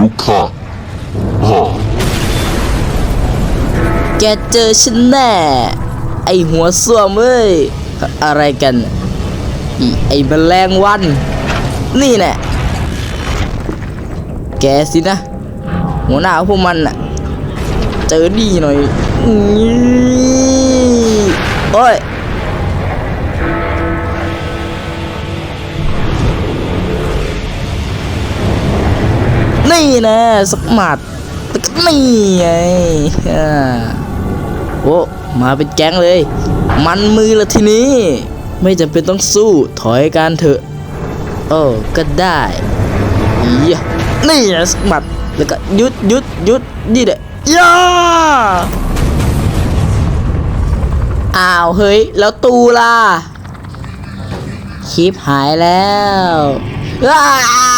ลูกข้าฮ่าแกเจอฉันแน่ ไอหัวส้วมเอ้ย อะไรกันอีไอแมลงวัน นี่แน่แกสินะ หัวหน้าพวกมันน่ะ เจอดีหน่อย โอ้ย นี่นะสักหมัดแล้วก็นี่ไงอ่าโอ้มาเป็นแก๊งเลย มันมือละทีนี้ ไม่จำเป็นต้องสู้ถอยการเถอะ โอ้ก็ได้อียะนี่นะสักหมัดแล้วก็ยุดยุดยุดนี่เด้ย่าอ้าว เฮ้ย แล้วตูล่ะคลิปหายแล้วอ้า